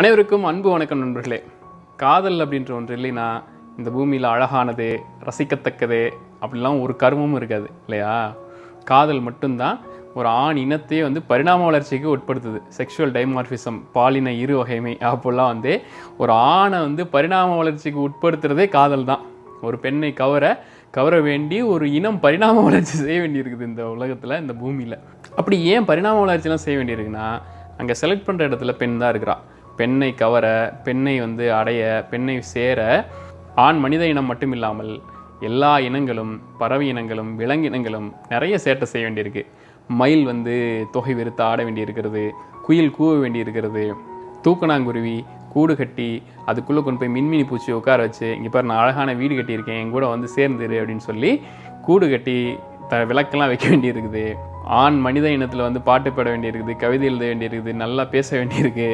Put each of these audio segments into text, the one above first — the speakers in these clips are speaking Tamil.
அனைவருக்கும் அன்பு வணக்கம் நண்பர்களே. காதல் அப்படின்ற ஒன்று இல்லைன்னா இந்த பூமியில் அழகானது ரசிக்கத்தக்கது அப்படிலாம் ஒரு கர்மமும் இருக்காது இல்லையா? காதல் மட்டும்தான் ஒரு ஆண் இனத்தையே வந்து பரிணாம வளர்ச்சிக்கு உட்படுத்துது. செக்ஷுவல் டைமார்ஃபிசம் பாலின இரு வகைமை அப்போல்லாம் வந்து ஒரு ஆணை வந்து பரிணாம வளர்ச்சிக்கு உட்படுத்துறதே காதல் தான். ஒரு பெண்ணை கவர கவர வேண்டி ஒரு இனம் பரிணாம வளர்ச்சி செய்ய வேண்டியிருக்குது இந்த உலகத்தில் இந்த பூமியில். அப்படி ஏன் பரிணாம வளர்ச்சிலாம் செய்ய வேண்டியிருக்குன்னா அங்கே செலக்ட் பண்ணுற இடத்துல பெண் தான் இருக்கிறாள் பெண்ணை கவர பெண்ணை வந்து அடைய பெண்ணை சேர ஆண் மனித இனம் மட்டும் இல்லாமல் எல்லா இனங்களும் பறவை இனங்களும் விலங்கினங்களும் நிறைய சேட்டை செய்ய வேண்டியிருக்கு. மயில் வந்து தொகை வெறுத்து ஆட வேண்டியிருக்கிறது குயில் கூவ வேண்டியிருக்கிறது தூக்கணாங்குருவி கூடு கட்டி அதுக்குள்ளே கொண்டு போய் மின்மினி பூச்சி உட்கார வச்சு இங்கே பாரு நான் அழகான வீடு கட்டியிருக்கேன் என் கூட வந்து சேர்ந்துரு அப்படின்னு சொல்லி கூடு கட்டி த விளக்கெல்லாம் வைக்க வேண்டியிருக்குது. ஆண் மனித இனத்தில் வந்து பாட்டு பாட வேண்டியிருக்குது கவிதை எழுத வேண்டியிருக்குது நல்லா பேச வேண்டியிருக்கு.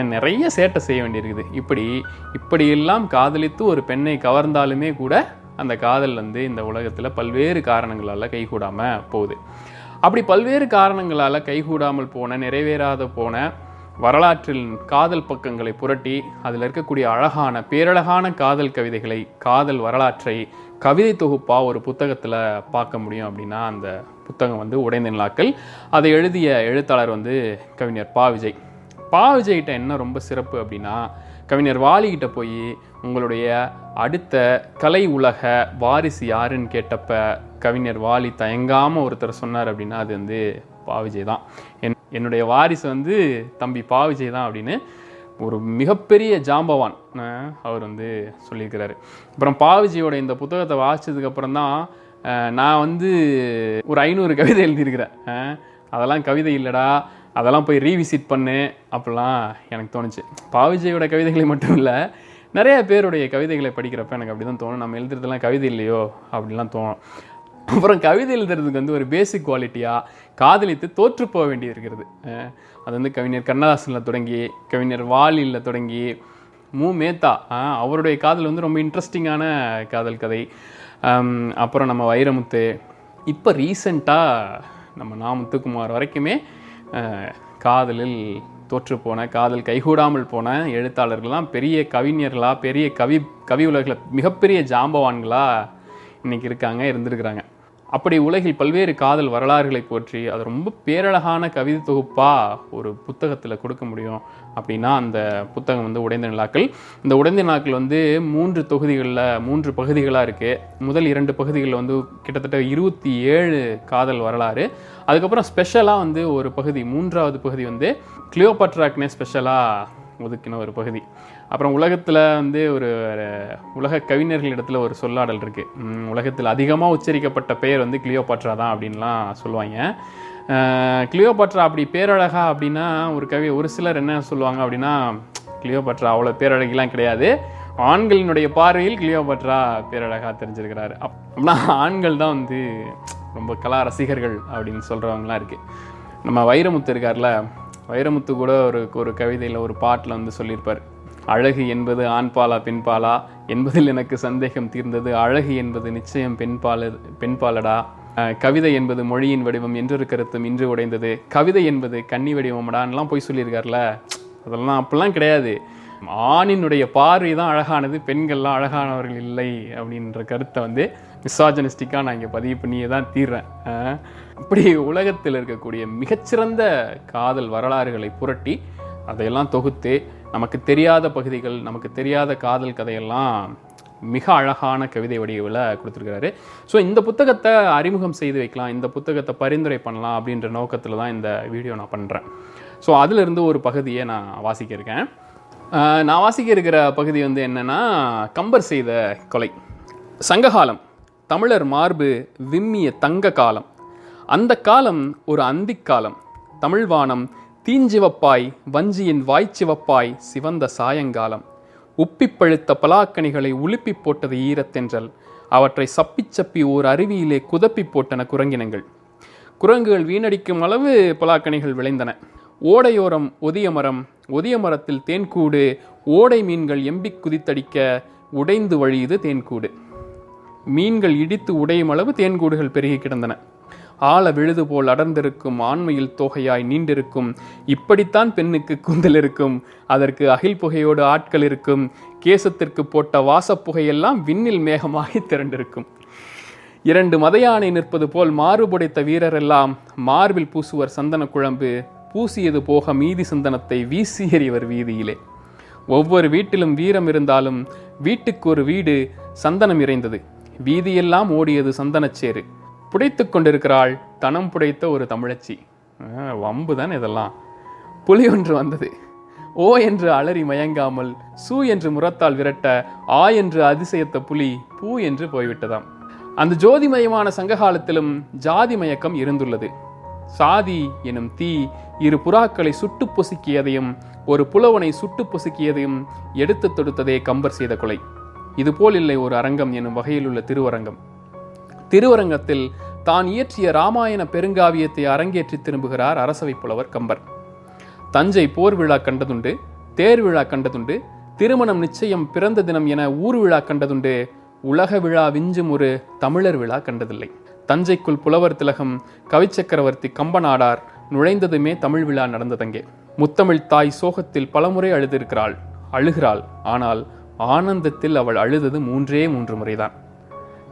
நிறைய சேட்டை செய்ய வேண்டியிருக்குது. இப்படி இப்படியெல்லாம் காதலித்து ஒரு பெண்ணை கவர்ந்தாலுமே கூட அந்த காதல் வந்து இந்த உலகத்தில் பல்வேறு காரணங்களால் கைகூடாமல் போகுது. அப்படி பல்வேறு காரணங்களால் கைகூடாமல் போன நிறைவேறாத போன வரலாற்றில் காதல் பக்கங்களை புரட்டி அதில் இருக்கக்கூடிய அழகான பேரழகான காதல் கவிதைகளை காதல் வரலாற்றை கவிதை தொகுப்பாக ஒரு புத்தகத்தில் பார்க்க முடியும் அப்படின்னா அந்த புத்தகம் வந்து உடைந்த நிலாக்கள் அதை எழுதிய எழுத்தாளர் வந்து கவிஞர் பா. விஜய். பா விஜய்கிட்ட என்ன ரொம்ப சிறப்பு அப்படின்னா கவிஞர் வாலிகிட்ட போய் உங்களுடைய அடுத்த கலை உலக வாரிசு யாருன்னு கேட்டப்ப கவிஞர் வாலி தயங்காமல் ஒருத்தர் சொன்னார் அப்படின்னா அது வந்து பா விஜய் தான். என் என்னுடைய வாரிசு வந்து தம்பி பா விஜய் தான் அப்படின்னு ஒரு மிகப்பெரிய ஜாம்பவான் அவர் வந்து சொல்லியிருக்கிறாரு. அப்புறம் பா விஜயோட இந்த புத்தகத்தை வாசித்ததுக்கப்புறம் தான் நான் வந்து ஒரு ஐநூறு கவிதை எழுதியிருக்கிறேன். அதெல்லாம் கவிதை இல்லைடா அதெல்லாம் போய் ரீவிசிட் பண்ணு அப்படிலாம் எனக்கு தோணுச்சு. பாவிஜியோட கவிதைகளை மட்டும் இல்லை நிறைய பேருடைய கவிதைகளை படிக்கிறப்ப எனக்கு அப்படி தான் தோணும். நம்ம எழுதுறதுலாம் கவிதை இல்லையோ அப்படிலாம் தோணும். அப்புறம் கவிதை எழுதுறதுக்கு வந்து ஒரு பேசிக் குவாலிட்டியாக காதலித்து தோற்று போக வேண்டி இருக்கிறது. அது வந்து கவிஞர் கண்ணதாசனில் தொடங்கி கவிஞர் வாலியில் தொடங்கி மு. மேத்தா அவருடைய காதல் வந்து ரொம்ப இன்ட்ரெஸ்டிங்கான காதல் கதை. அப்புறம் நம்ம வைரமுத்து. இப்போ ரீசண்டாக நம்ம நா முத்துக்குமார் வரைக்குமே காதலில் தோற்றுப்போன காதல் கைகூடாமல் போன எழுத்தாளர்கள்லாம் பெரிய கவிஞர்களாக பெரிய கவி கவி உலகில் மிகப்பெரிய ஜாம்பவான்களாக இன்றைக்கி இருக்காங்க இருந்திருக்கிறாங்க. அப்படி உலகில் பல்வேறு காதல் வரலாறுகளை போற்றி அது ரொம்ப பேரழகான கவிதை தொகுப்பாக ஒரு புத்தகத்தில் கொடுக்க முடியும் அப்படின்னா அந்த புத்தகம் வந்து உடைந்த நிலாக்கள். இந்த உடைந்த நிலாக்கள் வந்து மூன்று தொகுதிகளில் மூன்று பகுதிகளாக இருக்குது முதல் இரண்டு பகுதிகளில் வந்து கிட்டத்தட்ட இருபத்தி ஏழு காதல் வரலாறு. அதுக்கப்புறம் ஸ்பெஷலாக வந்து ஒரு பகுதி மூன்றாவது பகுதி வந்து கிளியோபட்ராக்னே ஸ்பெஷலாக ஒதுக்கின ஒரு பகுதி. அப்புறம் உலகத்தில் வந்து ஒரு உலக கவிஞர்களிடத்தில் ஒரு சொல்லாடல் இருக்குது உலகத்தில் அதிகமாக உச்சரிக்கப்பட்ட பெயர் வந்து கிளியோபாட்ரா தான் அப்படின்லாம் சொல்லுவாங்க. கிளியோபாட்ரா அப்படி பேரழகா அப்படின்னா ஒரு கவி ஒரு சிலர் என்ன சொல்லுவாங்க அப்படின்னா கிளியோபாட்ரா அவ்வளோ பேரழகிலாம் கிடையாது. ஆண்களினுடைய பார்வையில் கிளியோபாட்ரா பேரழகாக தெரிஞ்சிருக்கிறாரு. அப்- அப்படின்னா ஆண்கள் தான் வந்து ரொம்ப கலா ரசிகர்கள் அப்படின்னு சொல்கிறவங்களாம் இருக்குது நம்ம வைரமுத்து இருக்கார்ல வைரமுத்து கூட ஒரு ஒரு கவிதையில் ஒரு பாட்டில் வந்து சொல்லியிருப்பார். அழகு என்பது ஆண்பாலா பெண்பாலா என்பதில் எனக்கு சந்தேகம் தீர்ந்தது. அழகு என்பது நிச்சயம் பெண்பால பெண்பாலடா கவிதை என்பது மொழியின் வடிவம் என்றொரு கருத்தும் இன்று உடைந்தது. கவிதை என்பது கன்னி வடிவமடான்லாம் போய் சொல்லியிருக்கார்ல. அதெல்லாம் அப்படிலாம் கிடையாது. ஆணினுடைய பார்வை தான் அழகானது பெண்கள்லாம் அழகானவர்கள் இல்லை அப்படின்ற கருத்தை வந்து மிசாஜனிஸ்டிக்காக நான் இங்கே பதிவு பண்ணியே தான் தீர்றேன். அப்படி இப்படி உலகத்தில் இருக்கக்கூடிய மிகச்சிறந்த காதல் வரலாறுகளை புரட்டி அதையெல்லாம் தொகுத்து நமக்கு தெரியாத பகுதிகள் நமக்கு தெரியாத காதல் கதையெல்லாம் மிக அழகான கவிதை வடிவில் கொடுத்துருக்கிறாரு. ஸோ இந்த புத்தகத்தை அறிமுகம் செய்து வைக்கலாம் இந்த புத்தகத்தை பரிந்துரை பண்ணலாம் அப்படின்ற நோக்கத்தில் தான் இந்த வீடியோ நான் பண்ணுறேன் ஸோ அதிலிருந்து ஒரு பகுதியை நான் வாசிக்க இருக்கேன். நான் வாசிக்க இருக்கிற பகுதி வந்து என்னென்னா கம்பர் செய்த கொலை. சங்ககாலம். தமிழர் மார்பு விம்மிய தங்க காலம். அந்த காலம் ஒரு அந்திக்காலம் தமிழ்வானம் தீஞ்சிவப்பாய் வஞ்சியின் வாய்ச்சிவப்பாய் சிவந்த சாயங்காலம். உப்பி பழுத்த பலாக்கனிகளை உலுப்பிப் போட்டது ஈரத்தென்றல். அவற்றை சப்பி சப்பி ஓர் அருவியிலே குதப்பிப் போட்டன குரங்கினங்கள். குரங்குகள் வீணடிக்கும் அளவு பலாக்கனிகள் விளைந்தன. ஓடையோரம் ஒதிய மரம் ஒதிய மரத்தில் தேன்கூடு ஓடை மீன்கள் எம்பிக் குதித்தடிக்க உடைந்து வழியுது தேன்கூடு. மீன்கள் இடித்து உடையும் அளவு தேன்கூடுகள் பெருகி கிடந்தன. ஆழ விழுது போல் அடர்ந்திருக்கும் ஆண்மையில் தோகையாய் நீண்டிருக்கும். இப்படித்தான் பெண்ணுக்கு கூந்தல் இருக்கும். அதற்கு அகில் புகையோடு ஆட்கள் இருக்கும். கேசத்திற்கு போட்ட வாசப்புகையெல்லாம் விண்ணில் மேகமாகி திரண்டிருக்கும். இரண்டு மதையானை நிற்பது போல் மாறுபடைத்த வீரரெல்லாம் மார்பில் பூசுவர் சந்தன குழம்பு பூசியது போக மீதி சந்தனத்தை வீசி எறிவர் வீதியிலே. ஒவ்வொரு வீட்டிலும் வீரம் இருந்தாலும் வீட்டுக்கு ஒரு வீடு சந்தனம் இறைந்தது வீதியெல்லாம் ஓடியது சந்தனச்சேறு. புடைத்துக் கொண்டிருக்கிறாள் தனம் புடைத்த ஒரு தமிழச்சி. வம்பு தான் இதெல்லாம். புலி ஒன்று வந்தது. ஓ என்று அலறி மயங்காமல் சூ என்று முரத்தால் விரட்ட ஆ என்று அதிசயத்த புலி பூ என்று போய்விட்டதாம். அந்த ஜோதிமயமான சங்ககாலத்திலும் ஜாதி மயக்கம் இருந்துள்ளது. சாதி எனும் தீ இரு புறாக்களை சுட்டு பொசுக்கியதையும் ஒரு புலவனை சுட்டு பொசுக்கியதையும் எடுத்து தொடுத்ததே கம்பர் செய்த கொலை. இதுபோல் இல்லை ஒரு அரங்கம் எனும் வகையில் உள்ள திருவரங்கம். திருவரங்கத்தில் தான் இயற்றிய ராமாயண பெருங்காவியத்தை அரங்கேற்றி திரும்புகிறார் அரசவை புலவர் கம்பர். தஞ்சை போர் விழா கண்டதுண்டு தேர் விழா கண்டதுண்டு திருமணம் நிச்சயம் பிறந்த தினம் என ஊர் விழா கண்டதுண்டு உலக விழா விஞ்சும் ஒரு தமிழர் விழா கண்டதில்லை. தஞ்சைக்குள் புலவர் திலகம் கவிச்சக்கரவர்த்தி கம்பநாடார் நுழைந்ததுமே தமிழ் விழா நடந்ததங்கே. முத்தமிழ் தாய் சோகத்தில் பலமுறை அழுதிருக்கிறாள் அழுகிறாள் ஆனால் ஆனந்தத்தில் அவள் அழுதது மூன்றே மூன்று முறைதான்.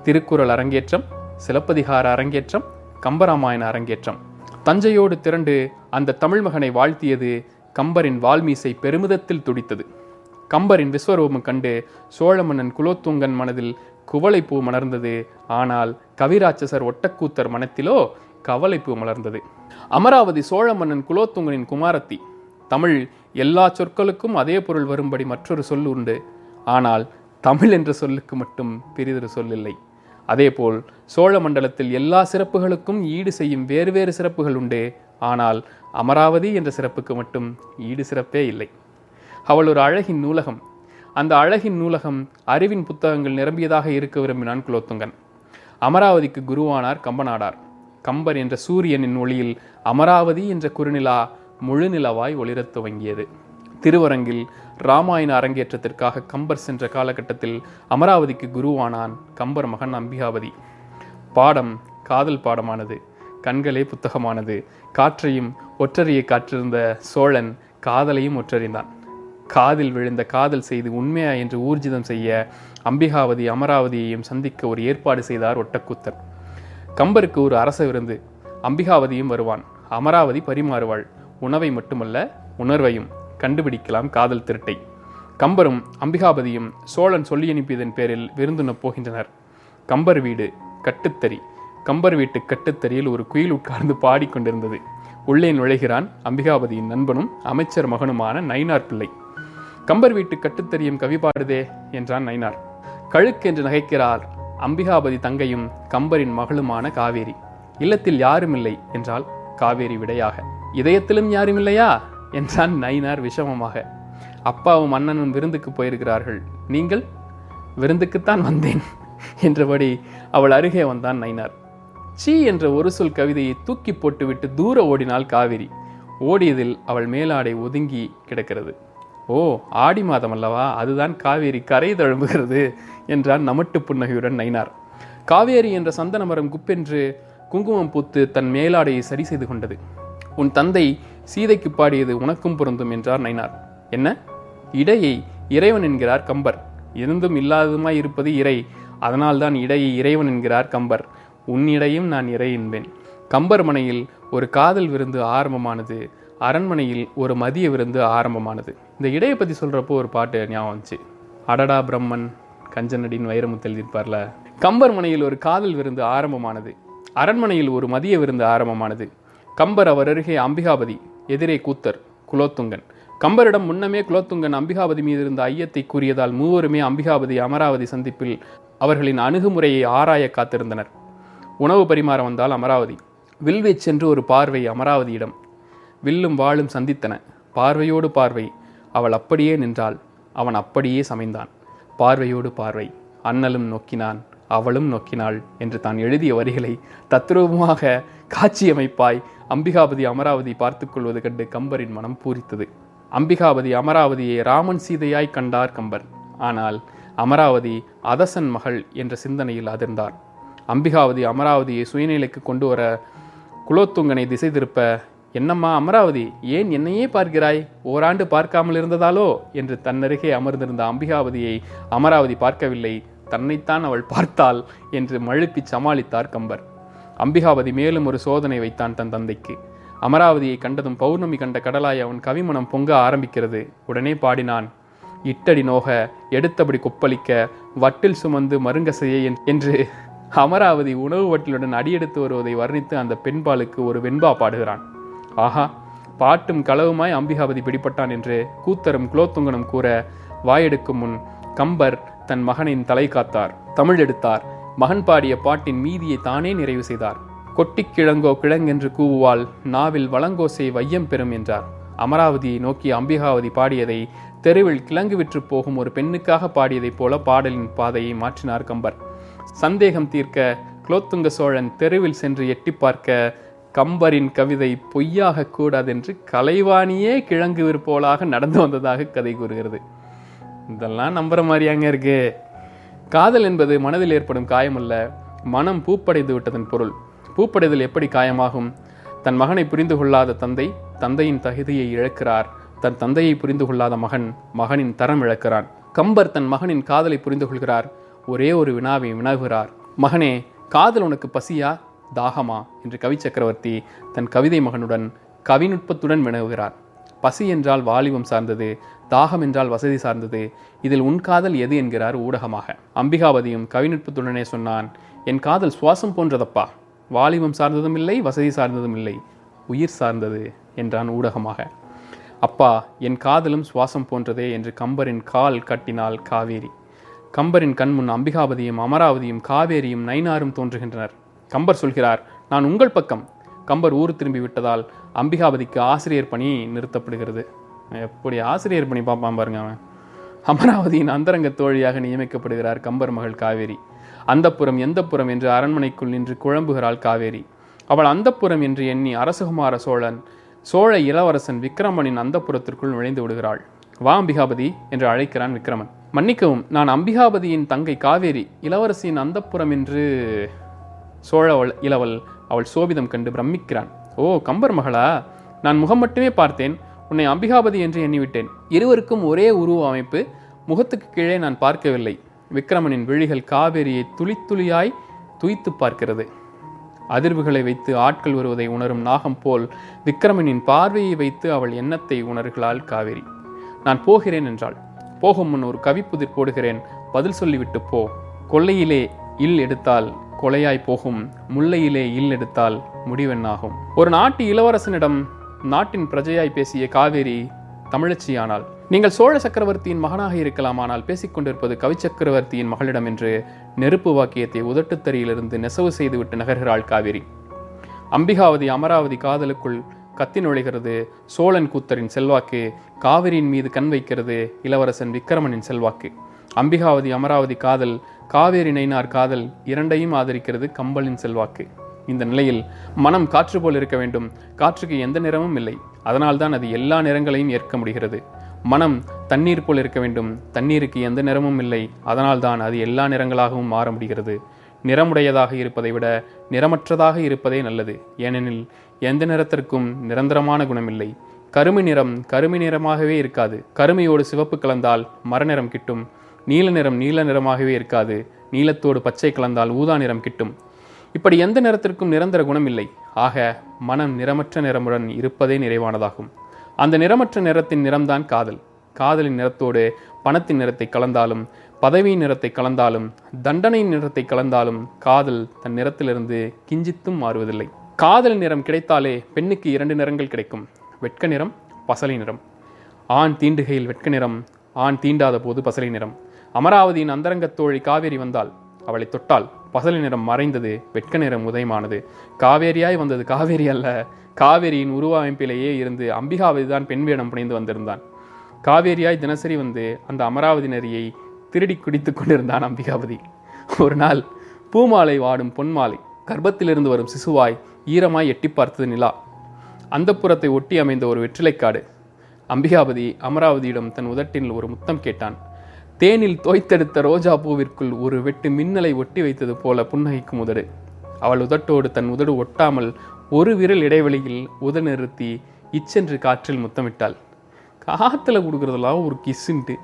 திருக்குறள் அரங்கேற்றம் சிலப்பதிகார அரங்கேற்றம் கம்பராமாயண அரங்கேற்றம். தஞ்சையோடு திரண்டு அந்த தமிழ் மகனை வாழ்த்தியது கம்பரின் வால்மீசை பெருமிதத்தில் துடித்தது. கம்பரின் விஸ்வரூபம் கண்டு சோழ மன்னன் குலோத்துங்கன் மனதில் குவளைப்பூ மலர்ந்தது. ஆனால் கவிராட்சசர் ஒட்டக்கூத்தர் மனத்திலோ கவலைப்பூ மலர்ந்தது. அமராவதி சோழ மன்னன் குலோத்துங்கனின் குமாரத்தி. தமிழ் எல்லா சொற்களுக்கும் அதே பொருள் வரும்படி மற்றொரு சொல் உண்டு. ஆனால் தமிழ் என்ற சொல்லுக்கு மட்டும் பெரிதொரு சொல் இல்லை அதேபோல் சோழ மண்டலத்தில் எல்லா சிறப்புகளுக்கும் ஈடு செய்யும் வேறு வேறு சிறப்புகள் உண்டு. ஆனால் அமராவதி என்ற சிறப்புக்கு மட்டும் ஈடு சிறப்பே இல்லை. அவள் ஒரு அழகின் நூலகம். அந்த அழகின் நூலகம் அறிவின் புத்தகங்கள் நிரம்பியதாக இருக்க விரும்பினான் குலோத்துங்கன். அமராவதிக்கு குருவானார் கம்பனாடார். கம்பர் என்ற சூரியனின் ஒளியில் அமராவதி என்ற குறுநிலா முழுநிலவாய் ஒளிரத் துவங்கியது. திருவரங்கில் ராமாயண அரங்கேற்றத்திற்காக கம்பர் சென்ற காலகட்டத்தில் அமராவதிக்கு குருவானான் கம்பர் மகன் அம்பிகாவதி. பாடம் காதல் பாடமானது. கண்களே புத்தகமானது. காற்றையும் ஒற்றறியை காற்றிருந்த சோழன் காதலையும் ஒற்றறிந்தான். காதில் விழுந்த காதல் செய்து உண்மையா என்று ஊர்ஜிதம் செய்ய அம்பிகாவதி அமராவதியையும் சந்திக்க ஒரு ஏற்பாடு செய்தார் ஒட்டக்கூத்தர். கம்பருக்கு ஒரு அரச விருந்து. அம்பிகாவதியும் வருவான். அமராவதி பரிமாறுவாள். உணவை மட்டுமல்ல உணர்வையும். கண்டுபிடிக்கலாம் காதல் திருட்டை. கம்பரும் அம்பிகாபதியும் சோழன் சொல்லி அனுப்பியதன் பேரில் விருந்துண்ணப் போகின்றனர். கம்பர் வீடு கட்டுத்தறி. கம்பர் வீட்டு கட்டுத்தறியில் ஒரு குயில் உட்கார்ந்து பாடிக்கொண்டிருந்தது உள்ளே நுழைகிறான் அம்பிகாபதியின் நண்பனும் அமைச்சர் மகனுமான நைனார் பிள்ளை. கம்பர் வீட்டு கட்டுத்தறியும் கவி பாடுதே என்றான் நயினார். கழுக்கென்று நகைக்கிறார் அம்பிகாபதி தங்கையும் கம்பரின் மகளுமான காவேரி. இல்லத்தில் யாரும் இல்லை என்றால் காவேரி விடையாக. இதயத்திலும் யாரும் இல்லையா என்றான் நயினார் விஷமமாக. அப்பாவும் அண்ணனும் விருந்துக்கு போயிருக்கிறார்கள். நீங்கள்? விருந்துக்குத்தான் வந்தேன் என்றபடி அவள் அருகே வந்தான் நயினார். சீ என்ற ஒரு சொல் கவிதையை தூக்கி போட்டுவிட்டு தூர ஓடினாள் காவிரி. ஓடியதில் அவள் மேலாடை ஒதுங்கி கிடக்கிறது. ஓ ஆடி மாதம் அல்லவா? அதுதான் காவேரி கரை தழும்புகிறது என்றான் நமட்டு புன்னகையுடன் நைனார் காவேரி என்ற சந்தன மரம் குப்பென்று குங்குமம் பூத்து தன் மேலாடையை சரி செய்து கொண்டது. உன் தந்தை சீதைக்கு பாடியது உனக்கும் பொருந்தும் என்றார் நைனார் என்ன? இடையை இறைவன் என்கிறார் கம்பர். இருந்தும் இல்லாததுமாய் இருப்பது இறை. அதனால்தான் இடையை இறைவன் என்கிறார் கம்பர். உன்னிடையும் நான் இறை என்பேன். கம்பர் மனையில் ஒரு காதல் விருந்து ஆரம்பமானது. அரண்மனையில் ஒரு மதிய விருந்து ஆரம்பமானது. இந்த இடையை பற்றி சொல்கிறப்போ ஒரு பாட்டு ஞாபகம் வந்துச்சு. அடடா பிரம்மன் கஞ்சனடின் வைரமுத்து எழுதியிருப்பார்ல. கம்பர் மனையில் ஒரு காதல் விருந்து ஆரம்பமானது. அரண்மனையில் ஒரு மதிய விருந்து ஆரம்பமானது. கம்பர் அவர் அருகே அம்பிகாபதி எதிரே கூத்தர் குலோத்துங்கன். கம்பரிடம் முன்னமே குலோத்துங்கன் அம்பிகாபதி மீது இருந்த ஐயத்தை கூறியதால் மூவருமே அம்பிகாபதி அமராவதி சந்திப்பில் அவர்களின் அணுகுமுறையை ஆராய காத்திருந்தனர். உணவு பரிமாற வந்தால் அமராவதி வில்வீச் சென்று ஒரு பார்வை அமராவதியிடம். வில்லும் வாளும் சந்தித்தன. பார்வையோடு பார்வை அவள் அப்படியே நின்றாள். அவன் அப்படியே சமைந்தான். பார்வையோடு பார்வை அண்ணலும் நோக்கினான் அவளும் நோக்கினாள் என்று தான் எழுதிய வரிகளை தத்ரூபமாக காட்சியமைப்பாய் அம்பிகாபதி அமராவதி பார்த்துக்கொள்வது கண்டு கம்பரின் மனம் பூரித்தது. அம்பிகாபதி அமராவதியை ராமன் சீதையாய் கண்டார் கம்பர். ஆனால் அமராவதி அதசன் மகள் என்ற சிந்தனையில் அதிர்ந்தார். அம்பிகாவதி அமராவதியை சுயநிலைக்கு கொண்டு வர குலோத்துங்கனை திசை திருப்ப என்னம்மா அமராவதி ஏன் என்னையே பார்க்கிறாய்? ஓராண்டு பார்க்காமல் இருந்ததாலோ? என்று தன்னருகே அமர்ந்திருந்த அம்பிகாவதியை அமராவதி பார்க்கவில்லை தன்னைத்தான் அவள் பார்த்தாள் என்று மழுப்பி சமாளித்தார் கம்பர். அம்பிகாவதி மேலும் ஒரு சோதனை வைத்தான் தன் தந்தைக்கு. அமராவதியை கண்டதும் பௌர்ணமி கண்ட கடலாய் அவன் கவிமனம் பொங்க ஆரம்பிக்கிறது. உடனே பாடினான் இட்டடி நோக எடுத்தபடி கொப்பளிக்க வட்டில் சுமந்து மருங்க செய்ய என்று அமராவதி உணவு வட்டிலுடன் அடியெடுத்து வருவதை வர்ணித்து அந்த பெண்பாலுக்கு ஒரு வெண்பா பாடுகிறான். ஆஹா பாட்டும் களவுமாய் அம்பிகாவதி பிடிபட்டான் என்று கூத்தரும் குலோத்துங்கனும் கூற வாயெடுக்கும் முன் கம்பர் தன் மகனின் தலை காத்தார். தமிழ் எடுத்தார். மகன் பாடிய பாட்டின் மீதியை தானே நிறைவு செய்தார். கொட்டிக் கிழங்கோ கிழங்கென்று கூவுவாள் நாவில் வளங்கோசை வையம் பெறும் என்றார். அமராவதியை நோக்கி அம்பிகாவதி பாடியதை தெருவில் கிழங்கு விற்று போகும் ஒரு பெண்ணுக்காக பாடியதைப் போல பாடலின் பாதையை மாற்றினார் கம்பர். சந்தேகம் தீர்க்க குலோத்துங்க சோழன் தெருவில் சென்று எட்டி பார்க்க கம்பரின் கவிதை பொய்யாக கூடாதென்று கலைவாணியே கிழங்கு விற்போலாக நடந்து வந்ததாக கதை கூறுகிறது. இதெல்லாம் நம்புற மாதிரியாங்க இருக்கு. காதல் என்பது மனதில் ஏற்படும் காயமல்ல மனம் பூப்படைந்து விட்டதன் பொருள். பூப்படைதல் எப்படி காயமாகும்? தன் மகனை புரிந்து கொள்ளாத தந்தை தந்தையின் தகுதியை இழக்கிறார். தன் தந்தையை புரிந்து கொள்ளாத மகன் மகனின் தரம் இழக்கிறான். கம்பர் தன் மகனின் காதலை புரிந்து கொள்கிறார். ஒரே ஒரு வினாவை வினவுகிறார். மகனே காதல் உனக்கு பசியா தாகமா? என்று கவி சக்கரவர்த்தி தன் கவிதை மகனுடன் கவிநுட்பத்துடன் வினவுகிறார். பசி என்றால் வாலிபம் சார்ந்தது தாகம் என்றால் வசதி சார்ந்தது. இதில் உன் காதல் எது என்கிறார் ஊடகமாக. அம்பிகாவதியும் கவிநுட்பத்துடனே சொன்னான் என் காதல் சுவாசம் போன்றதப்பா? வாலிபம் சார்ந்ததும் இல்லை வசதி சார்ந்ததும் இல்லை. உயிர் சார்ந்தது என்றான் ஊடகமாக. அப்பா என் காதலும் சுவாசம் போன்றதே என்று கம்பரின் கால் கட்டினாள் காவேரி. கம்பரின் கண்முன் அம்பிகாவதியும் அமராவதியும் காவேரியும் நைனாரும் தோன்றுகின்றனர். கம்பர் சொல்கிறார் நான் உங்கள் பக்கம். கம்பர் ஊர் திரும்பி விட்டதால் அம்பிகாவதிக்கு ஆசிரியர் பணி நிறுத்தப்படுகிறது. எப்படி ஆசிரியர் பணி பார்ப்பான் பாருங்க அவன். அமராவதியின் அந்தரங்க தோழியாக நியமிக்கப்படுகிறார் கம்பர் மகள் காவேரி. அந்தப்புறம் எந்தப்புறம் என்று அரண்மனைக்குள் நின்று குழம்புகிறாள் காவேரி. அவள் அந்தப்புறம் என்று எண்ணி அரசகுமார சோழன் சோழ இளவரசன் விக்ரமனின் அந்தப்புறத்திற்குள் நுழைந்து விடுகிறாள். வா அம்பிகாபதி என்று அழைக்கிறான் விக்ரமன் மன்னிக்கவும் நான் அம்பிகாபதியின் தங்கை காவேரி இளவரசியின் அந்தப்புறம் என்று சோழ இளவல் அவள் சோபிதம் கண்டு பிரமிக்கிறான். ஓ கம்பர் மகளா நான் முகம் மட்டுமே பார்த்தேன் உன்னை அம்பிகாபதி என்று எண்ணிவிட்டேன். இருவருக்கும் ஒரே உருவ அமைப்பு முகத்துக்கு கீழே நான் பார்க்கவில்லை. விக்ரமனின் விழிகள் காவேரியை துளி துளியாய் துய்த்து பார்க்கிறது. அதிர்வுகளை வைத்து ஆட்கள் வருவதை உணரும் நாகம் போல் விக்ரமனின் பார்வையை வைத்து அவள் எண்ணத்தை உணர்கிறாள் காவேரி. நான் போகிறேன் என்றாள். போகும் முன் ஒரு கவிப்புதிர் போடுகிறேன். பதில் சொல்லிவிட்டு போ. கொள்ளையிலே இல் எடுத்தால் கொலையாய் போகும் முல்லையிலே இல் எடுத்தால் முடிவெண்ணாகும் ஒரு நாட்டு இளவரசனிடம் நாட்டின் பிரஜையாய் பேசிய காவேரி தமிழச்சியானாள். நீங்கள் சோழ சக்கரவர்த்தியின் மகனாக இருக்கலாம் ஆனால் பேசிக்கொண்டிருப்பது கவி சக்கரவர்த்தியின் மகளிடம் என்று நெருப்பு வாக்கியத்தை உதட்டுத்தறியிலிருந்து நெசவு செய்துவிட்டு நகர்கிறாள் காவேரி. அம்பிகாவதி அமராவதி காதலுக்குள் கத்தி நுழைகிறது. சோழன் கூத்தரின் செல்வாக்கு காவிரியின் மீது கண் வைக்கிறது இளவரசன் விக்ரமனின் செல்வாக்கு. அம்பிகாவதி அமராவதி காதல் காவேரி நைனார் காதல் இரண்டையும் ஆதரிக்கிறது கம்பலின் செல்வாக்கு. இந்த நிலையில் மனம் காற்று போல் இருக்க வேண்டும். காற்றுக்கு எந்த நிறமும் இல்லை. அதனால்தான் அது எல்லா நிறங்களையும் ஏற்க முடிகிறது. மனம் தண்ணீர் போல் இருக்க வேண்டும். தண்ணீருக்கு எந்த நிறமும் இல்லை. அதனால்தான் அது எல்லா நிறங்களாகவும் மாற முடிகிறது. நிறமுடையதாக இருப்பதை விட நிறமற்றதாக இருப்பதே நல்லது. ஏனெனில் எந்த நிறத்திற்கும் நிரந்தரமான குணமில்லை. கருமை நிறம் கருமை நிறமாகவே இருக்காது. கருமையோடு சிவப்பு கலந்தால் மரநிறம் கிட்டும். நீல நிறம் நீல நிறமாகவே இருக்காது. நீலத்தோடு பச்சை கலந்தால் ஊதா நிறம் கிட்டும். இப்படி எந்த நிறத்திற்கும் நிரந்தர குணம் இல்லை ஆக மனம் நிறமற்ற நிறமுடன் இருப்பதே நிறைவானதாகும். அந்த நிறமற்ற நிறத்தின் நிறம்தான் காதல். காதலின் நிறத்தோடு பணத்தின் நிறத்தை கலந்தாலும் பதவியின் நிறத்தை கலந்தாலும் தண்டனையின் நிறத்தை கலந்தாலும் காதல் தன் நிறத்திலிருந்து கிஞ்சித்தும் மாறுவதில்லை. காதல் நிறம் கிடைத்தாலே பெண்ணுக்கு இரண்டு நிறங்கள் கிடைக்கும். வெட்க நிறம் பசலை நிறம். ஆண் தீண்டுகையில் வெட்க நிறம் ஆண் தீண்டாத போது பசலை நிறம். அமராவதியின் அந்தரங்கத் தோழி காவேரி வந்தாள். அவளை தொட்டால் பசலி நிறம் மறைந்தது வெட்க நிறம் உதயமானது. காவேரியாய் வந்தது காவேரி அல்ல. காவேரியின் உருவமைப்பிலேயே இருந்து அம்பிகாவதி தான் பெண் வேடம் புனைந்து வந்திருந்தான். காவேரியாய் தினசரி வந்து அந்த அமராவதி நரியை திருடி குடித்து கொண்டிருந்தான் அம்பிகாவதி ஒரு நாள் பூமாலை வாடும் பொன்மாலை கர்ப்பத்திலிருந்து வரும் சிசுவாய் ஈரமாய் எட்டி பார்த்தது நிலா. அந்தப்புறத்தை ஒட்டி அமைந்த ஒரு வெற்றிலைக்காடு. அம்பிகாபதி அமராவதியிடம் தன் உதட்டில் ஒரு முத்தம் கேட்டான். தேனில் தோய்த்தெடுத்த ரோஜா பூவிற்குள் ஒரு வெட்டு மின்னலை ஒட்டி வைத்தது போல புன்னகைக்கும் உதடு அவள் உதட்டோடு தன் உதடு ஒட்டாமல் ஒரு விரல் இடைவெளியில் உத நிறுத்தி இச்சென்று காற்றில் முத்தமிட்டாள். காத்தில் கொடுக்குறதெல்லாம் ஒரு கிஸ்ஸுன்ட்டு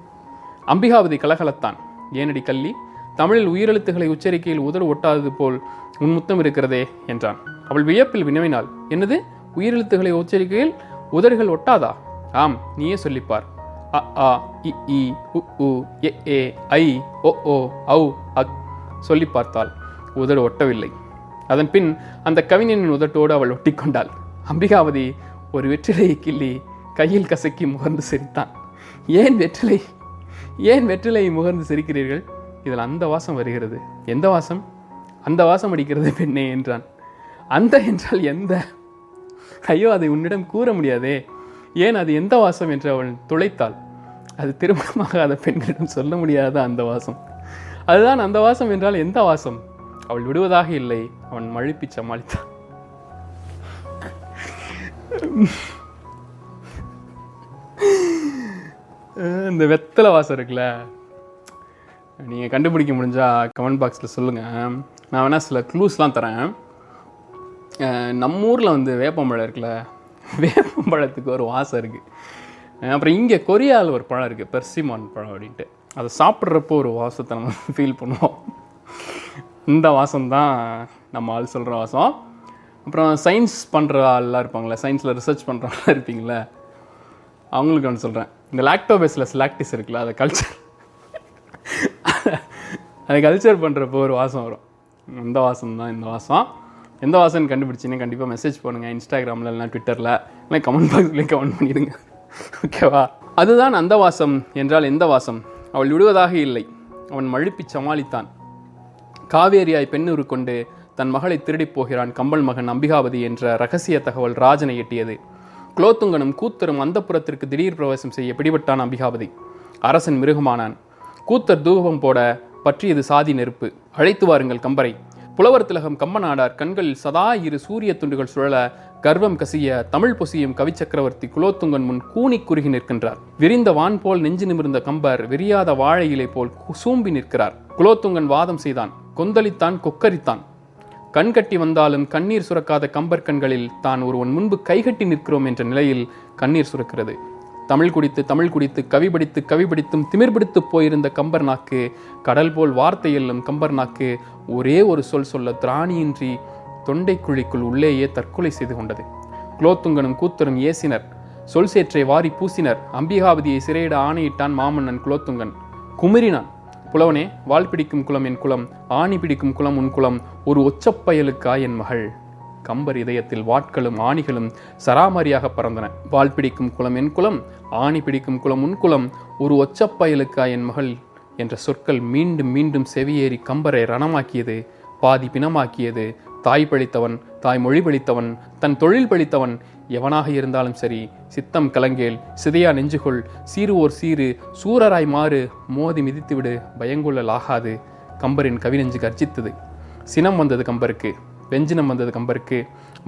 அம்பிகாவதி கலகலத்தான். ஏனடி கள்ளி தமிழில் உயிரெழுத்துக்களை உச்சரிக்கையில் உதடு ஒட்டாதது போல் உன் முத்தம் இருக்கிறதே என்றான். அவள் வியப்பில் வினவினாள். என்னது? உயிரெழுத்துக்களை உச்சரிக்கையில் உதடுகள் ஒட்டாதா? ஆம் நீயே சொல்லிப்பார். அ ஆ இ இ உ உ எ ஏ ஐ ஓ ஓ ஔ அக் சொல்லி பார்த்தாள். உதடு ஒட்டவில்லை. அதன் பின் அந்த கவிஞனின் உதட்டோடு அவள் ஒட்டி கொண்டாள் அம்பிகாவதி ஒரு வெற்றிலையை கிள்ளி கையில் கசக்கி முகர்ந்து சிரித்தான். ஏன் வெற்றிலை? ஏன் வெற்றிலையை முகர்ந்து சிரிக்கிறீர்கள்? இதில் அந்த வாசம் வருகிறது. எந்த வாசம்? அந்த வாசம் அடிக்கிறது பெண்ணே என்றான். அந்த என்றால் எந்த? ஐயோ அதை உன்னிடம் கூற முடியாதே. ஏன் அது எந்த வாசம்? என்று அவள் துளைத்தாள். அது திருமணமாகாத பெண்களிடம் சொல்ல முடியாத அந்த வாசம். அதுதான் அந்த வாசம் என்றால் எந்த வாசம்? அவள் விடுவதாக இல்லை அவன் மழுப்பி சமாளித்தான். இந்த வெத்தலை வாசம் இருக்குல்ல நீங்கள் கண்டுபிடிக்க முடிஞ்சா கமெண்ட் பாக்ஸில் சொல்லுங்கள் நான் வேணால் சில க்ளூஸ்லாம் தரேன். நம்ம ஊரில் வந்து வேப்பம்பழம் இருக்குல்ல வேப்பம்பழத்துக்கு ஒரு வாசம் இருக்குது அப்புறம் இங்கே கொரியாவில் ஒரு பழம் இருக்குது பெர்சிமான் பழம் அப்படின்ட்டு. அதை சாப்பிட்றப்போ ஒரு வாசத்தை நம்ம ஃபீல் பண்ணுவோம். இந்த வாசம் தான் நம்ம ஆள் சொல்கிற வாசம். அப்புறம் சயின்ஸ் பண்ணுற ஆள்லாம் இருப்பாங்களே சயின்ஸில் ரிசர்ச் பண்ணுறவங்களாம் இருப்பீங்களே அவங்களுக்கு ஒன்று சொல்கிறேன் இந்த லாக்டோபேஸில் ஸ்லாக்டிஸ் இருக்குல்ல அதை கல்ச்சர் அதை கல்ச்சர் பண்ணுறப்போ ஒரு வாசம் வரும். இந்த வாசம் தான் இந்த வாசம். எந்த வாசம்னு கண்டுபிடிச்சின்னு கண்டிப்பாக மெசேஜ் பண்ணுங்கள் இன்ஸ்டாகிராமில் இல்லைனா ட்விட்டரில் இல்லை கமெண்ட் பாக்ஸ்லேயே கமெண்ட் பண்ணிடுங்க. ஓகேவா? அதுதான் அந்த வாசம் என்றால் எந்த வாசம்? அவள் விடுவதாக இல்லை. அவன் மழுப்பி சமாளித்தான். காவேரியாய் பெண்ணுரு கொண்டு தன் மகளை திருடிப் போகிறான் கம்பல் மகன் அம்பிகாவதி என்ற ரகசிய தகவல் ராஜனை எட்டியது. குலோத்துங்கனும் கூத்தரும் அந்தப்புறத்திற்கு திடீர் பிரவேசம் செய்ய பிடிபட்டான் அம்பிகாபதி. அரசன் மிருகமானான். கூத்தர் தூபம் போட பற்றியது சாதி நெருப்பு. அழைத்து வாருங்கள் கம்பரை. புலவர் திலகம் கம்பநாடார் கண்களில் சதா இரு சூரிய துண்டுகள் சுழல கர்வம் கசிய தமிழ் பொசியும் கவிச்சக்கரவர்த்தி குலோத்துங்கன் முன் கூனி குறுகி நிற்கின்றார். விரிந்த வான் போல் நெஞ்சு நிமிர்ந்த கம்பர் விரியாத வாழை இலை போல் சூம்பி நிற்கிறார். குலோத்துங்கன் வாதம் செய்தான். கொந்தளித்தான் கொக்கரித்தான். கண்கட்டி வந்தாலும் கண்ணீர் சுரக்காத கம்பர் கண்களில் தான் ஒருவன் முன்பு கைகட்டி நிற்கிறோம் என்ற நிலையில் கண்ணீர் சுரக்கிறது. தமிழ் குடித்து தமிழ் குடித்து கவி படித்து கவி படித்தும் திமிர் பிடித்து போயிருந்த கம்பர் நாக்கு கடல் போல் வார்த்தை எல்லும் கம்பர் நாக்கு ஒரே ஒரு சொல் சொல்ல திராணியின்றி தொண்டைக்குழிக்குள் உள்ளேயே தற்கொலை செய்து கொண்டது. குலோத்துங்கனும் கூத்தரும் ஏசினர். சொல் சேற்றை வாரி பூசினர். அம்பிகாவதியை சிறையிட ஆணையிட்டான் மாமன்னன் குலோத்துங்கன். குமரினான். புலவனே வாள் பிடிக்கும் குலம் என் குலம் ஆணி பிடிக்கும் குலம் உன் குலம் ஒரு ஒச்சப்பயலுக்கா என் மகள். கம்பர் இதயத்தில் வாட்களும் ஆணிகளும் சராமரியாக பறந்தன. வாள் பிடிக்கும் குலம் என் குலம் ஆணி பிடிக்கும் குலம் உன் குலம் ஒரு ஒச்சப்பயலுக்கா என் மகள் என்ற சொற்கள் மீண்டும் மீண்டும் செவியேறி கம்பரை ரணமாக்கியது பாதி பிணமாக்கியது தாய் பழித்தவன் தாய் மொழி பழித்தவன் தன் தொழில் பழித்தவன் எவனாக இருந்தாலும் சரி சித்தம் கலங்கேல் சிதையா நெஞ்சுகொள் சீருவோர் சீரு சூரராய் மாறு மோதி மிதித்துவிடு பயங்குள்ளல் ஆகாது கம்பரின் கவிநெஞ்சு கர்ஜித்தது. சினம் வந்தது கம்பருக்கு வெஞ்சினம் வந்தது கம்பருக்கு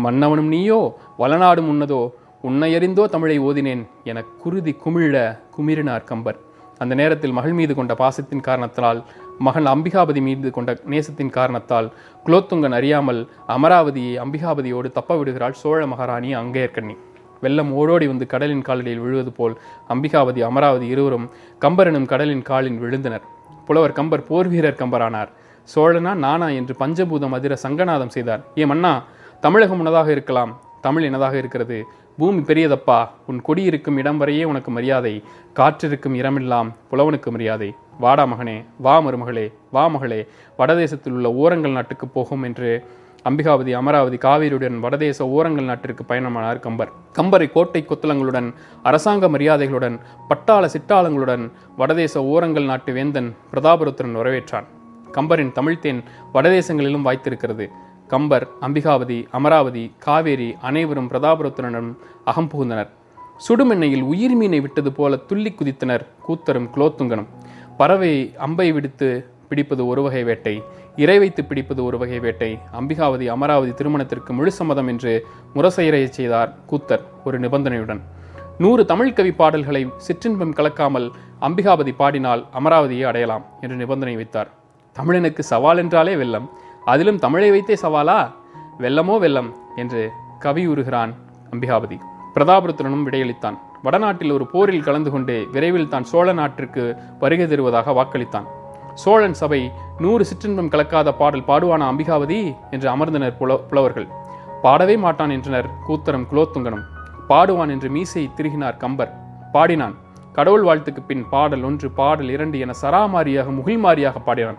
மன்னவனும் நீயோ வளநாடும் உன்னதோ உன்னையறிந்தோ தமிழை ஓதினேன் என குருதி குமிழ குமிறினார் கம்பர். அந்த நேரத்தில் மகள் மீது கொண்ட பாசத்தின் காரணத்தால் மகன் அம்பிகாபதி மீது கொண்ட நேசத்தின் காரணத்தால் குலோத்துங்கன் அறியாமல் அமராவதியை அம்பிகாபதியோடு தப்ப விடுகிறாள் சோழ மகாராணி அங்கேயர்கண்ணி. வெள்ளம் ஓடோடி வந்து கடலின் காலடியில் விழுவது போல் அம்பிகாவதி அமராவதி இருவரும் கம்பரனும் கடலின் காலில் விழுந்தனர். புலவர் கம்பர் போர் வீரர் கம்பரானார். சோழனா நானா என்று பஞ்சபூதம் அதிர சங்கநாதம் செய்தார். ஏ மன்னா தமிழகம் உனதாக இருக்கலாம். தமிழ் எனதாக இருக்கிறது. பூமி பெரியதப்பா உன் கொடி இருக்கும் இடம் வரையே உனக்கு மரியாதை. காற்றிருக்கும் இடமெல்லாம் புலவனுக்கு மரியாதை. வாடா மகனே வா மருமகளே வா மகளே. வடதேசத்தில் உள்ள ஓரங்கள் நாட்டுக்கு போகும் என்று அம்பிகாவதி அமராவதி காவேரியுடன் வடதேச ஓரங்கள் நாட்டிற்கு பயணமானார் கம்பர். கம்பரை கோட்டை கொத்தளங்களுடன் அரசாங்க மரியாதைகளுடன் பட்டாள சிட்டாளங்களுடன் வடதேச ஓரங்கள் நாட்டு வேந்தன் பிரதாபருத்திரன் வரவேற்றான். கம்பரின் தமிழ்த்தேன் வடதேசங்களிலும் வாய்த்திருக்கிறது. கம்பர் அம்பிகாவதி அமராவதி காவேரி அனைவரும் பிரதாபருத்திரனும் அகம் புகுந்தனர். சுடுமெண்ணையில் உயிர் மீனை விட்டது போல துள்ளி குதித்தனர் கூத்தரும் குலோத்துங்கனும். பறவை அம்பை விடுத்து பிடிப்பது ஒரு வகை வேட்டை இறை வைத்து பிடிப்பது ஒரு வகை வேட்டை அம்பிகாவதி அமராவதி திருமணத்திற்கு முழு சம்மதம் என்று முரசையறையச் செய்தார் கூத்தர் ஒரு நிபந்தனையுடன். நூறு தமிழ் கவி பாடல்களை சிற்றின்பம் கலக்காமல் அம்பிகாபதி பாடினால் அமராவதியை அடையலாம் என்று நிபந்தனை வைத்தார். தமிழனுக்கு சவால் என்றாலே வெல்லம். அதிலும் தமிழை வைத்தே சவாலா? வெல்லமோ வெல்லம் என்று கவி உருகிறான் அம்பிகாபதி. பிரதாபருத்திரனும் விடையளித்தான். வடநாட்டில் ஒரு போரில் கலந்து கொண்டு விரைவில் தான் சோழ நாட்டிற்கு வருகை தருவதாக வாக்களித்தான். சோழன் சபை நூறு சிற்றின்பம் கலக்காத பாடல் பாடுவானா அம்பிகாவதி என்று அமர்ந்தனர் புல புலவர்கள். பாடவே மாட்டான் என்றனர் கூத்தரம் குலோத்துங்கனும். பாடுவான் என்று மீசை திருகினார் கம்பர். பாடினான். கடவுள் வாழ்த்துக்கு பின் பாடல் ஒன்று பாடல் இரண்டு என சராமாரியாக முகில்மாரியாக பாடினான்.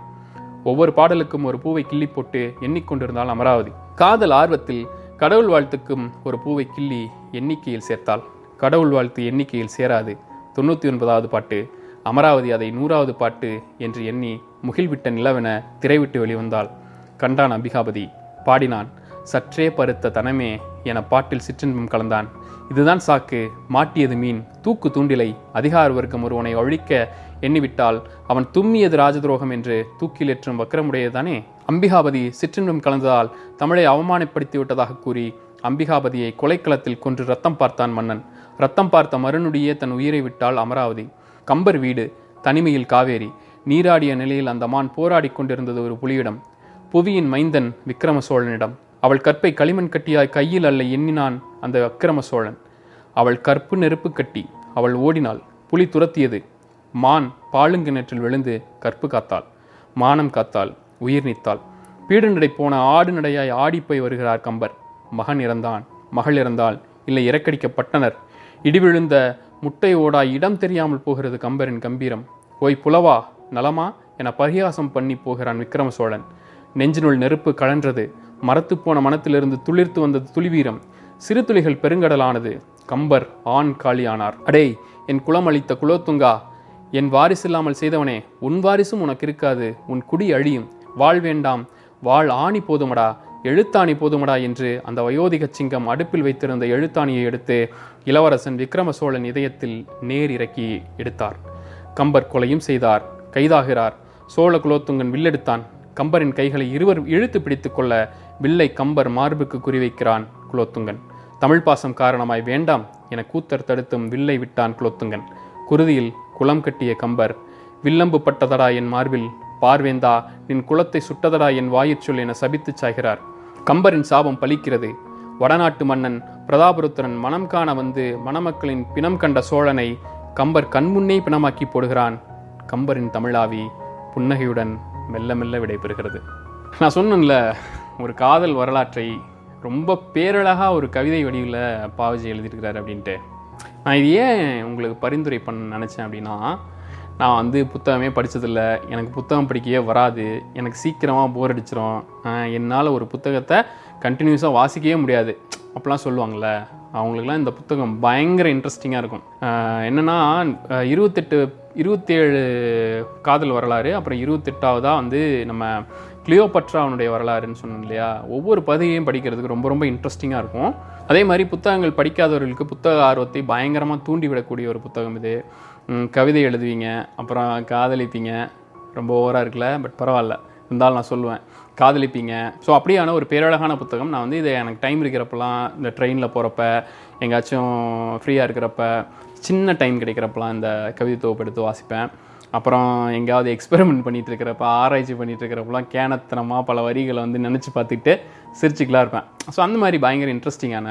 ஒவ்வொரு பாடலுக்கும் ஒரு பூவை கிள்ளி போட்டு எண்ணிக்கொண்டிருந்தாள் அமராவதி. காதல் ஆர்வத்தில் கடவுள் வாழ்த்துக்கும் ஒரு பூவை கிள்ளி எண்ணிக்கையில் சேர்த்தாள். கடவுள் வாழ்த்து எண்ணிக்கையில் சேராது. தொண்ணூற்றி ஒன்பதாவது பாட்டு அமராவதி அதை நூறாவது பாட்டு என்று எண்ணி முகில்விட்ட நிலவென திரைவிட்டு வெளிவந்தாள். கண்டான் அம்பிகாபதி பாடினான் சற்றே பருத்த தனமே என பாட்டில் சிற்றின்பம் கலந்தான். இதுதான் சாக்கு மாட்டியது மீன் தூக்கு தூண்டிலை அதிகார வர்க்கம் ஒருவனை ஒழிக்க எண்ணிவிட்டால் அவன் தும்மியது ராஜதுரோகம் என்று தூக்கிலேற்றும் வக்கரமுடையதானே? அம்பிகாபதி சிற்றின்பம் கலந்ததால் தமிழை அவமானப்படுத்தி விட்டதாக கூறி அம்பிகாபதியை கொலைக்களத்தில் கொன்று ரத்தம் பார்த்தான் மன்னன். ரத்தம் பார்த்த மறுநுடியே தன் உயிரை விட்டாள் அமராவதி. கம்பர் வீடு தனிமையில் காவேரி. நீராடிய நிலையில் அந்த மான் போராடிக் கொண்டிருந்தது ஒரு புலியிடம். புவியின் மைந்தன் விக்ரம சோழனிடம் அவள் கற்பை களிமண் கட்டியாய் கையில் அல்ல எண்ணினான் அந்த விக்ரம சோழன் அவள் கற்பு நெருப்பு கட்டி அவள் ஓடினாள். புலி துரத்தியது. மான் பாலுங்கிணற்றில் விழுந்து கற்பு காத்தாள். மானம் காத்தாள் உயிர் நீத்தாள். பீடு நடை போன ஆடு நடையாய் ஆடிப்போய் வருகிறார் கம்பர். மகன் இறந்தான் மகள் இறந்தாள் இல்லை இறக்கடிக்கப்பட்டனர் இடிவிழுந்த முட்டை ஓடா இடம் தெரியாமல் போகிறது கம்பரின் கம்பீரம். ஓய் புலவா நலமா என பரிகாசம் பண்ணி போகிறான் விக்ரம சோழன் நெஞ்சினுள் நெருப்பு கழன்றது மரத்து போன மனத்திலிருந்து துளிர்த்து வந்தது துளிவீரம். சிறு துளிகள் பெருங்கடலானது கம்பர் ஆண் காளியானார் அடே என் குலம் அளித்த குலோத்துங்கா என் வாரிசில்லாமல் செய்தவனே உன் வாரிசும் உனக்கு இருக்காது உன் குடி அழியும். வாழ் வேண்டாம் வாழ் ஆணி போதுமடா எழுத்தாணி போதுமடா என்று அந்த வயோதிக சிங்கம் அடுப்பில் வைத்திருந்த எழுத்தாணியை எடுத்து இளவரசன் விக்ரம சோழன் இதயத்தில் நேர் இறக்கி எடுத்தார். கம்பர் கொலையும் செய்தார் கைதாகிறார். சோழ குலோத்துங்கன் வில்லெடுத்தான். கம்பரின் கைகளை இருவர் இழுத்து பிடித்து கொள்ள வில்லை கம்பர் மார்புக்கு குறிவைக்கிறான் குலோத்துங்கன். தமிழ் பாசம் காரணமாய் வேண்டாம் என கூத்தர் தடுத்தும் வில்லை விட்டான் குலோத்துங்கன். குருதியில் குளம் கட்டிய கம்பர் வில்லம்பு பட்டதடா என் மார்பில் பார்வேந்தா நின் குலத்தை சுட்டதடா என் வாயிற்சொல் என சபித்துச் சாய்கிறார். கம்பரின் சாபம் பலிக்கிறது. வடநாட்டு மன்னன் பிரதாபருத்திரன் மனம் காண வந்து மணமக்களின் பிணம் கண்ட சோழனை கம்பர் கண்முன்னே பிணமாக்கி போடுகிறான். கம்பரின் தமிழாவி புன்னகையுடன் மெல்ல மெல்ல விடைபெறுகிறது. நான் சொன்னேன்ல ஒரு காதல் வரலாற்றை ரொம்ப பேரழகாக ஒரு கவிதை வடிவில் பாவஜி எழுதியிருக்கிறார் அப்படின்ட்டு. நான் இது ஏன் உங்களுக்கு பரிந்துரை பண்ண நினச்சேன் அப்படின்னா நான் வந்து புத்தகமே படித்ததில்லை எனக்கு புத்தகம் படிக்கவே வராது. எனக்கு சீக்கிரமாக போர் அடிச்சிரும். என்னால் ஒரு புத்தகத்தை கண்டினியூஸாக வாசிக்கவே முடியாது. அப்படிலாம் சொல்லுவாங்கள்ல அவங்களுக்குலாம் இந்த புத்தகம் பயங்கர இன்ட்ரெஸ்டிங்காக இருக்கும். என்னென்னா என்னன்னா இருபத்தெட்டு இருபத்தேழு காதல் வரலாறு அப்புறம் இருபத்தெட்டாவதாக வந்து நம்ம கிளியோபட்ரா அவனுடைய வரலாறுன்னு சொன்னோம் இல்லையா? ஒவ்வொரு பகுதியையும் படிக்கிறதுக்கு ரொம்ப ரொம்ப இன்ட்ரெஸ்டிங்காக இருக்கும். அதே மாதிரி புத்தகங்கள் படிக்காதவர்களுக்கு புத்தக ஆர்வத்தை பயங்கரமாக தூண்டிவிடக்கூடிய ஒரு புத்தகம் இது. கவிதை எழுதுவீங்க அப்புறம் காதலிப்பீங்க. ரொம்ப ஓவராக இருக்குல்ல பட் பரவாயில்ல. இருந்தாலும் நான் சொல்லுவேன். காதலிப்பீங்க. ஸோ அப்படியான ஒரு பேரழகான புத்தகம் நான் வந்து இதை எனக்கு டைம் இருக்கிறப்பலாம் இந்த ட்ரெயினில் போகிறப்ப எங்கேயாச்சும் ஃப்ரீயாக இருக்கிறப்ப சின்ன டைம் கிடைக்கிறப்பலாம் இந்த கவிதை தொகுப்பு எடுத்து வாசிப்பேன். அப்புறம் எங்கேயாவது எக்ஸ்பெரிமெண்ட் பண்ணிகிட்டு இருக்கிறப்ப ஆராய்ச்சி பண்ணிகிட்டு இருக்கிறப்பலாம் கேனத்தனமாக பல வரிகளை வந்து நினச்சி பார்த்துக்கிட்டு சிரிச்சுக்கலாம் இருப்பேன். ஸோ அந்த மாதிரி பயங்கர இன்ட்ரெஸ்டிங்கான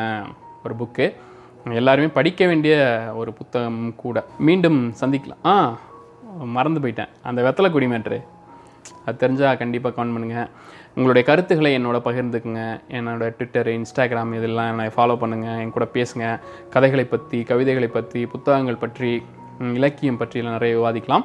ஒரு புக்கு எல்லாருமே படிக்க வேண்டிய ஒரு புத்தகம் கூட. மீண்டும் சந்திக்கலாம். ஆ மறந்து போயிட்டேன். அந்த வெத்தலை கொடி மேட்ரு. அது தெரிஞ்சால் கண்டிப்பாக கமெண்ட் பண்ணுங்கள் உங்களுடைய கருத்துக்களை என்னோட பகிர்ந்துக்குங்க. என்னோடய ட்விட்டர் இன்ஸ்டாகிராம் இதெல்லாம் என்னை ஃபாலோ பண்ணுங்கள் என் கூட பேசுங்க. கதைகளை பற்றி கவிதைகளை பற்றி புத்தகங்கள் பற்றி இலக்கியம் பற்றியெல்லாம் நிறைய விவாதிக்கலாம்.